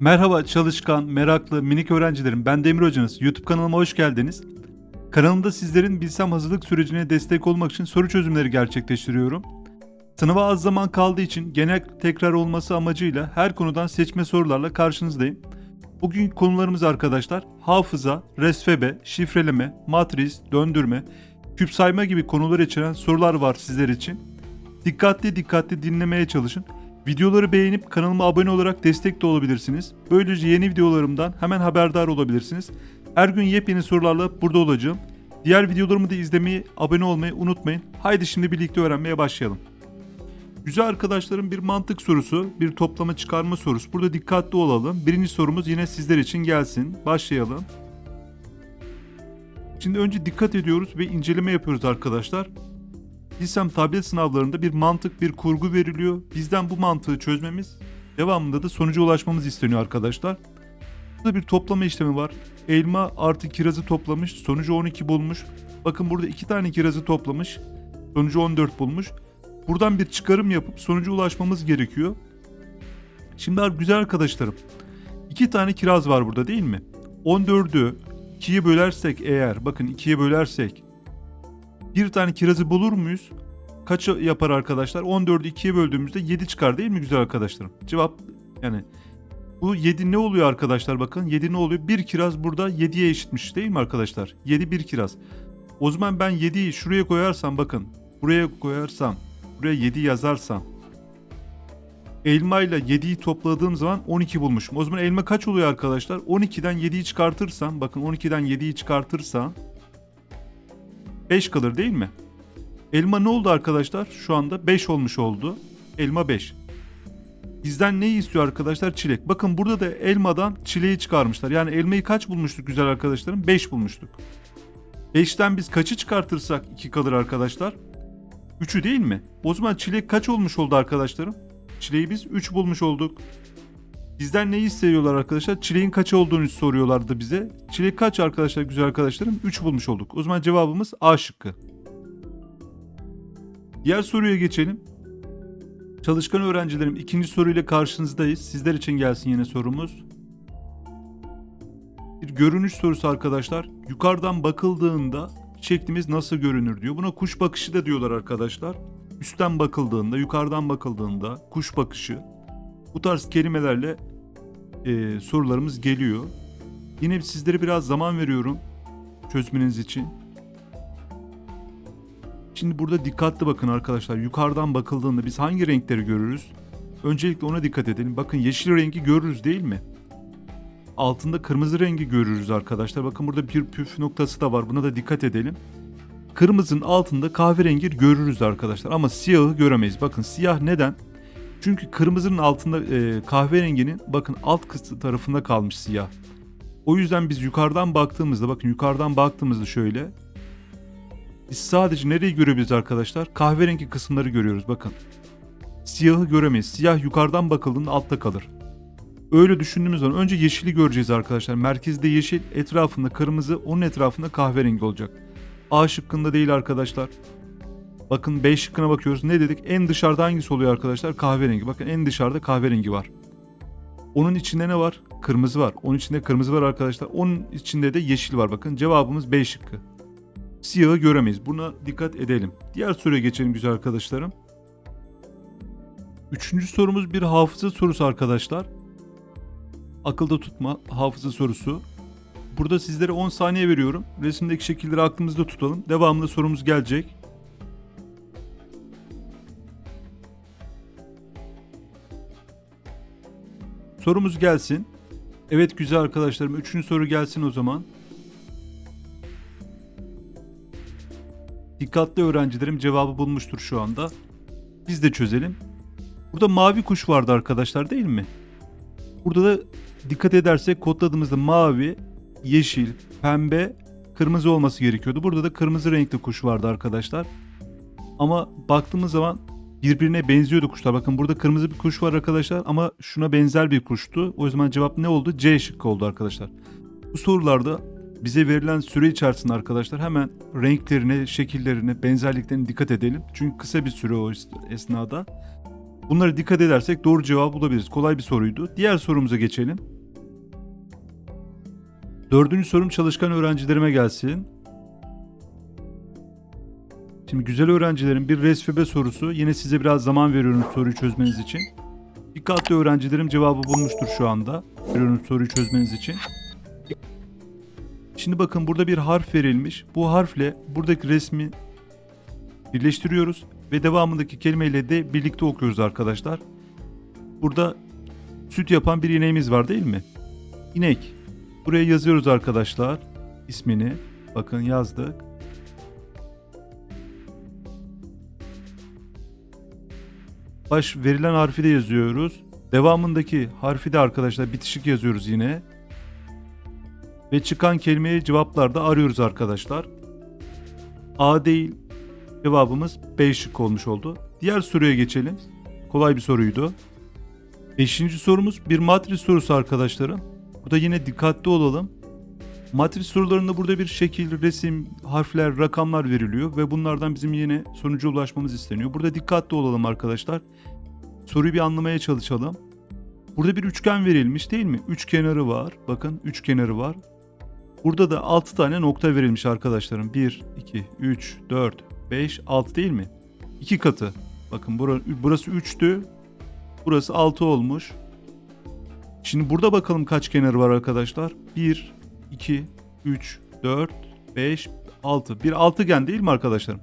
Merhaba çalışkan, meraklı, minik öğrencilerim. Ben Demir Hocanız. YouTube kanalıma hoş geldiniz. Kanalımda sizlerin bilsem hazırlık sürecine destek olmak için soru çözümleri gerçekleştiriyorum. Sınava az zaman kaldığı için genel tekrar olması amacıyla her konudan seçme sorularla karşınızdayım. Bugün konularımız arkadaşlar hafıza, resfebe, şifreleme, matris, döndürme, küp sayma gibi konular içeren sorular var sizler için. Dikkatli dikkatli dinlemeye çalışın. Videoları beğenip kanalıma abone olarak destek de olabilirsiniz. Böylece yeni videolarımdan hemen haberdar olabilirsiniz. Her gün yepyeni sorularla burada olacağım. Diğer videolarımı da izlemeyi, abone olmayı unutmayın. Haydi şimdi birlikte öğrenmeye başlayalım. Güzel arkadaşlarım bir mantık sorusu, bir toplama çıkarma sorusu. Burada dikkatli olalım. Birinci sorumuz yine sizler için gelsin. Başlayalım. Şimdi önce dikkat ediyoruz ve inceleme yapıyoruz arkadaşlar. Lisem tablet sınavlarında bir mantık, bir kurgu veriliyor. Bizden bu mantığı çözmemiz, devamında da sonuca ulaşmamız isteniyor arkadaşlar. Burada bir toplama işlemi var. Elma artı kirazı toplamış, sonucu 12 bulmuş. Bakın burada iki tane kirazı toplamış, sonucu 14 bulmuş. Buradan bir çıkarım yapıp sonuca ulaşmamız gerekiyor. Şimdi güzel arkadaşlarım, iki tane kiraz var burada değil mi? 14'ü 2'ye bölersek eğer, bakın 2'ye bölersek bir tane kirazı bulur muyuz? Kaç yapar arkadaşlar? 14'ü 2'ye böldüğümüzde 7 çıkar değil mi güzel arkadaşlarım? Cevap yani bu 7 ne oluyor arkadaşlar bakın 7 ne oluyor? Bir kiraz burada 7'ye eşitmiş değil mi arkadaşlar? 7 bir kiraz. O zaman ben 7'yi şuraya koyarsam bakın buraya koyarsam buraya 7 yazarsam elma ile 7'yi topladığım zaman 12 bulmuşum. O zaman elma kaç oluyor arkadaşlar? 12'den 7'yi çıkartırsam bakın 12'den 7'yi çıkartırsam 5 kalır değil mi? Elma ne oldu arkadaşlar? Şu anda 5 olmuş oldu. Elma 5. Bizden neyi istiyor arkadaşlar? Çilek. Bakın burada da elmadan çileği çıkarmışlar. Yani elmayı kaç bulmuştuk güzel arkadaşlarım? 5 bulmuştuk. 5'ten biz kaçı çıkartırsak 2 kalır arkadaşlar? 3'ü değil mi? O zaman çilek kaç olmuş oldu arkadaşlarım? Çileği biz 3 bulmuş olduk. Bizden neyi istiyorlar arkadaşlar? Çileğin kaç olduğunu soruyorlardı bize. Çilek kaç arkadaşlar güzel arkadaşlarım? 3 bulmuş olduk. O zaman cevabımız A şıkkı. Diğer soruya geçelim. Çalışkan öğrencilerim ikinci soruyla karşınızdayız. Sizler için gelsin yine sorumuz. Bir görünüş sorusu arkadaşlar. Yukarıdan bakıldığında şeklimiz nasıl görünür diyor. Buna kuş bakışı da diyorlar arkadaşlar. Üstten bakıldığında, yukarıdan bakıldığında kuş bakışı. Bu tarz kelimelerle e, sorularımız geliyor. Yine sizlere biraz zaman veriyorum çözmeniz için. Şimdi burada dikkatli bakın arkadaşlar. Yukarıdan bakıldığında biz hangi renkleri görürüz? Öncelikle ona dikkat edelim. Bakın yeşil rengi görürüz değil mi? Altında kırmızı rengi görürüz arkadaşlar. Bakın burada bir püf noktası da var. Buna da dikkat edelim. Kırmızının altında kahverengi görürüz arkadaşlar. Ama siyahı göremeyiz. Bakın siyah neden? Çünkü kırmızının altında e, kahverenginin bakın alt kısmı tarafında kalmış siyah. O yüzden biz yukarıdan baktığımızda bakın yukarıdan baktığımızda şöyle biz sadece nereyi görebiliriz arkadaşlar? Kahverengi kısımları görüyoruz bakın. Siyahı göremeyiz. Siyah yukarıdan bakıldığında altta kalır. Öyle düşündüğümüz zaman önce yeşili göreceğiz arkadaşlar. Merkezde yeşil, etrafında kırmızı, onun etrafında kahverengi olacak. A şıkkında değil arkadaşlar. Bakın B şıkkına bakıyoruz. Ne dedik? En dışarıda hangisi oluyor arkadaşlar? Kahverengi. Bakın en dışarıda kahverengi var. Onun içinde ne var? Kırmızı var. Onun içinde kırmızı var arkadaşlar. Onun içinde de yeşil var. Bakın cevabımız B şıkkı. Siyahı göremeyiz. Buna dikkat edelim. Diğer soruya geçelim güzel arkadaşlarım. Üçüncü sorumuz bir hafıza sorusu arkadaşlar. Akılda tutma hafıza sorusu. Burada sizlere 10 saniye veriyorum. Resimdeki şekilleri aklımızda tutalım. Devamında sorumuz gelecek. Sorumuz gelsin. Evet güzel arkadaşlarım. Üçüncü soru gelsin o zaman. Dikkatli öğrencilerim cevabı bulmuştur şu anda. Biz de çözelim. Burada mavi kuş vardı arkadaşlar değil mi? Burada da dikkat edersek kodladığımızda mavi, yeşil, pembe, kırmızı olması gerekiyordu. Burada da kırmızı renkli kuş vardı arkadaşlar. Ama baktığımız zaman birbirine benziyordu kuşlar. Bakın burada kırmızı bir kuş var arkadaşlar ama şuna benzer bir kuştu. O zaman cevap ne oldu? C şıkkı oldu arkadaşlar. Bu sorularda bize verilen süre içerisinde arkadaşlar hemen renklerine, şekillerine, benzerliklerine dikkat edelim. Çünkü kısa bir süre o esnada. Bunlara dikkat edersek doğru cevabı bulabiliriz. Kolay bir soruydu. Diğer sorumuza geçelim. Dördüncü sorum çalışkan öğrencilerime gelsin. Şimdi güzel öğrencilerin bir resfebe sorusu. Yine size biraz zaman veriyorum soruyu çözmeniz için. Dikkatli öğrencilerim cevabı bulmuştur şu anda. Veriyorum soruyu çözmeniz için. Şimdi bakın burada bir harf verilmiş. Bu harfle buradaki resmi birleştiriyoruz ve devamındaki kelimeyle de birlikte okuyoruz arkadaşlar. Burada süt yapan bir ineğimiz var değil mi? İnek. Buraya yazıyoruz arkadaşlar ismini. Bakın yazdık. Baş verilen harfi de yazıyoruz. Devamındaki harfi de arkadaşlar bitişik yazıyoruz yine. Ve çıkan kelimeyi cevaplarda arıyoruz arkadaşlar. A değil. Cevabımız B şık olmuş oldu. Diğer soruya geçelim. Kolay bir soruydu. Beşinci sorumuz bir matris sorusu arkadaşlarım. Burada yine dikkatli olalım. Matris sorularında burada bir şekil, resim, harfler, rakamlar veriliyor ve bunlardan bizim yine sonuca ulaşmamız isteniyor. Burada dikkatli olalım arkadaşlar. Soruyu bir anlamaya çalışalım. Burada bir üçgen verilmiş değil mi? Üç kenarı var. Bakın üç kenarı var. Burada da 6 tane nokta verilmiş arkadaşlarım. 1, 2, 3, 4, 5, 6 değil mi? 2 katı. Bakın bura- burası 3'tü. Burası 6 olmuş. Şimdi burada bakalım kaç kenarı var arkadaşlar. 1, 2, 3, 4, 5, 6. Bir altıgen değil mi arkadaşlarım?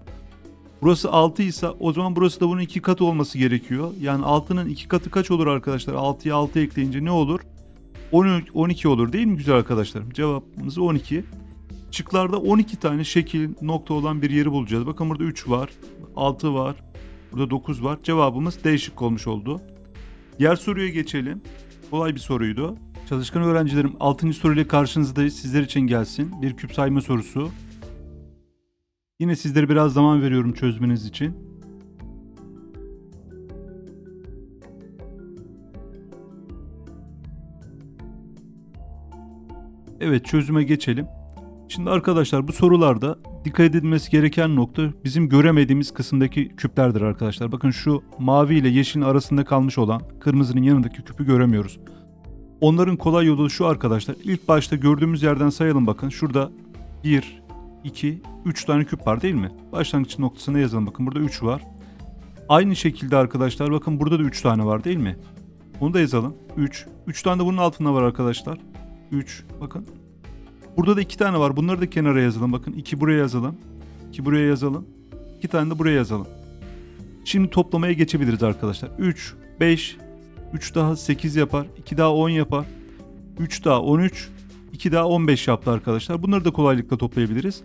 Burası 6 ise o zaman burası da bunun 2 katı olması gerekiyor. Yani 6'nın 2 katı kaç olur arkadaşlar? 6'ya 6 ekleyince ne olur? 12, 12 olur değil mi güzel arkadaşlarım? Cevabımız 12. Şıklarda 12 tane şekil nokta olan bir yeri bulacağız. Bakın burada 3 var, 6 var, burada 9 var. Cevabımız D şıkkı olmuş oldu. Diğer soruya geçelim. Kolay bir soruydu. Çalışkan öğrencilerim 6. soruyla karşınızdayız. Sizler için gelsin. Bir küp sayma sorusu. Yine sizlere biraz zaman veriyorum çözmeniz için. Evet çözüme geçelim. Şimdi arkadaşlar bu sorularda dikkat edilmesi gereken nokta bizim göremediğimiz kısımdaki küplerdir arkadaşlar. Bakın şu mavi ile yeşilin arasında kalmış olan kırmızının yanındaki küpü göremiyoruz. Onların kolay yolu şu arkadaşlar. İlk başta gördüğümüz yerden sayalım bakın. Şurada 1, 2, 3 tane küp var değil mi? Başlangıç noktasına yazalım bakın. Burada 3 var. Aynı şekilde arkadaşlar bakın burada da 3 tane var değil mi? Onu da yazalım. 3. 3 tane de bunun altında var arkadaşlar. 3. Bakın. Burada da 2 tane var. Bunları da kenara yazalım. Bakın 2 buraya yazalım. 2 buraya yazalım. 2 tane de buraya yazalım. Şimdi toplamaya geçebiliriz arkadaşlar. 3, 5, 3 daha 8 yapar. 2 daha 10 yapar. 3 daha 13. 2 daha 15 yaptı arkadaşlar. Bunları da kolaylıkla toplayabiliriz.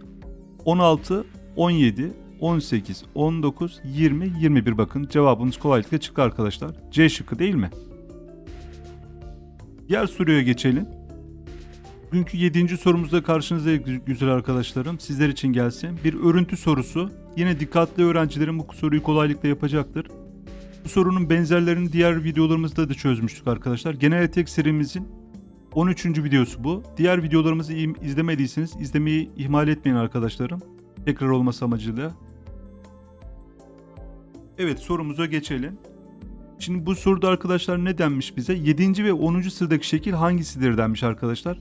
16, 17, 18, 19, 20, 21 bakın cevabımız kolaylıkla çıktı arkadaşlar. C şıkkı değil mi? Diğer soruya geçelim. Bugünkü 7. sorumuzda karşınızda güzel arkadaşlarım. Sizler için gelsin. Bir örüntü sorusu. Yine dikkatli öğrencilerim bu soruyu kolaylıkla yapacaktır. Bu sorunun benzerlerini diğer videolarımızda da çözmüştük arkadaşlar. Genel tek serimizin 13. videosu bu. Diğer videolarımızı izlemediyseniz izlemeyi ihmal etmeyin arkadaşlarım. Tekrar olması amacıyla. Evet sorumuza geçelim. Şimdi bu soruda arkadaşlar ne denmiş bize? 7. ve 10. sıradaki şekil hangisidir denmiş arkadaşlar.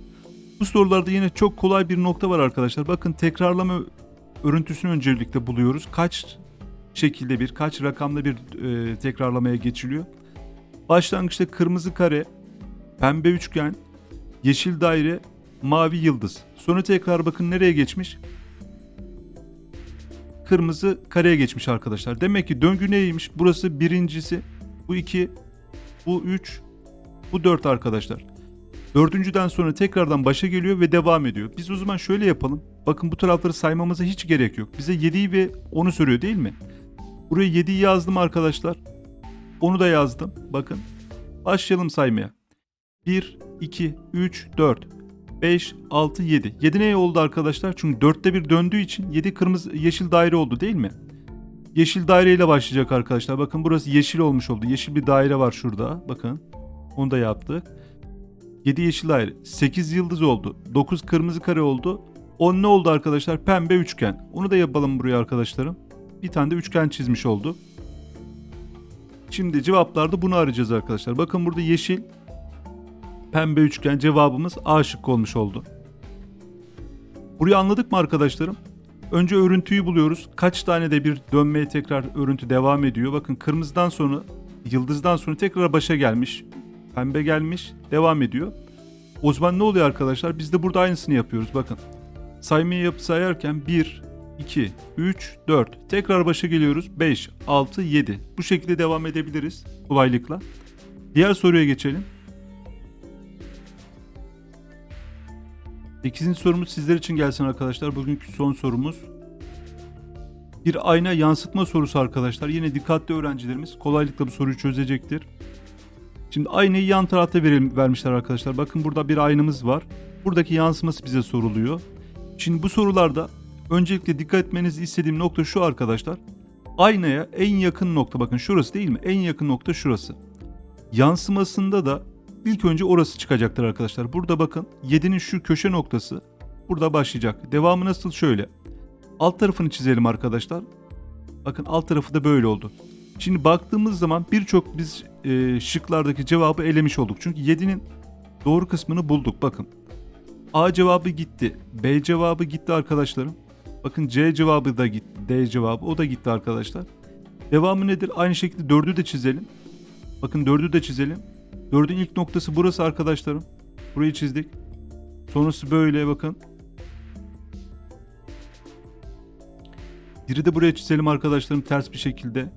Bu sorularda yine çok kolay bir nokta var arkadaşlar. Bakın tekrarlama örüntüsünü öncelikle buluyoruz. Kaç şekilde bir, kaç rakamda bir e, tekrarlamaya geçiliyor. Başlangıçta kırmızı kare, pembe üçgen, yeşil daire, mavi yıldız. Sonra tekrar bakın nereye geçmiş? Kırmızı kareye geçmiş arkadaşlar. Demek ki döngü neymiş? Burası birincisi, bu iki, bu üç, bu dört arkadaşlar. Dördüncüden sonra tekrardan başa geliyor ve devam ediyor. Biz o zaman şöyle yapalım. Bakın bu tarafları saymamıza hiç gerek yok. Bize 7'yi ve 10'u soruyor değil mi? Buraya 7'yi yazdım arkadaşlar. Onu da yazdım. Bakın. Başlayalım saymaya. 1, 2, 3, 4, 5, 6, 7. 7 ne oldu arkadaşlar? Çünkü 4'te bir döndüğü için 7 kırmızı yeşil daire oldu değil mi? Yeşil daireyle başlayacak arkadaşlar. Bakın burası yeşil olmuş oldu. Yeşil bir daire var şurada. Bakın. Onu da yaptık. 7 yeşil daire. 8 yıldız oldu. 9 kırmızı kare oldu. 10 ne oldu arkadaşlar? Pembe üçgen. Onu da yapalım buraya arkadaşlarım. Bir tane de üçgen çizmiş oldu. Şimdi cevaplarda bunu arayacağız arkadaşlar. Bakın burada yeşil pembe üçgen cevabımız A şıkkı olmuş oldu. Burayı anladık mı arkadaşlarım? Önce örüntüyü buluyoruz. Kaç tane de bir dönmeye tekrar örüntü devam ediyor. Bakın kırmızıdan sonra yıldızdan sonra tekrar başa gelmiş. Pembe gelmiş. Devam ediyor. O zaman ne oluyor arkadaşlar? Biz de burada aynısını yapıyoruz. Bakın. Saymayı yap sayarken 1, 2, 3, 4. Tekrar başa geliyoruz. 5, 6, 7. Bu şekilde devam edebiliriz kolaylıkla. Diğer soruya geçelim. 8. sorumuz sizler için gelsin arkadaşlar. Bugünkü son sorumuz. Bir ayna yansıtma sorusu arkadaşlar. Yine dikkatli öğrencilerimiz kolaylıkla bu soruyu çözecektir. Şimdi aynayı yan tarafta verelim, vermişler arkadaşlar. Bakın burada bir aynamız var. Buradaki yansıması bize soruluyor. Şimdi bu sorularda öncelikle dikkat etmenizi istediğim nokta şu arkadaşlar. Aynaya en yakın nokta bakın şurası değil mi? En yakın nokta şurası. Yansımasında da ilk önce orası çıkacaktır arkadaşlar. Burada bakın 7'nin şu köşe noktası burada başlayacak. Devamı nasıl şöyle. Alt tarafını çizelim arkadaşlar. Bakın alt tarafı da böyle oldu. Şimdi baktığımız zaman birçok biz e, şıklardaki cevabı elemiş olduk. Çünkü 7'nin doğru kısmını bulduk bakın. A cevabı gitti. B cevabı gitti arkadaşlarım. Bakın C cevabı da gitti. D cevabı o da gitti arkadaşlar. Devamı nedir? Aynı şekilde 4'ü de çizelim. Bakın 4'ü de çizelim. 4'ün ilk noktası burası arkadaşlarım. Burayı çizdik. Sonrası böyle bakın. Biri de buraya çizelim arkadaşlarım ters bir şekilde.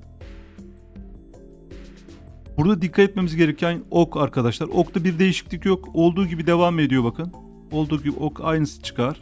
Burada dikkat etmemiz gereken ok arkadaşlar. Okta bir değişiklik yok. Olduğu gibi devam ediyor bakın. Olduğu gibi ok aynısı çıkar.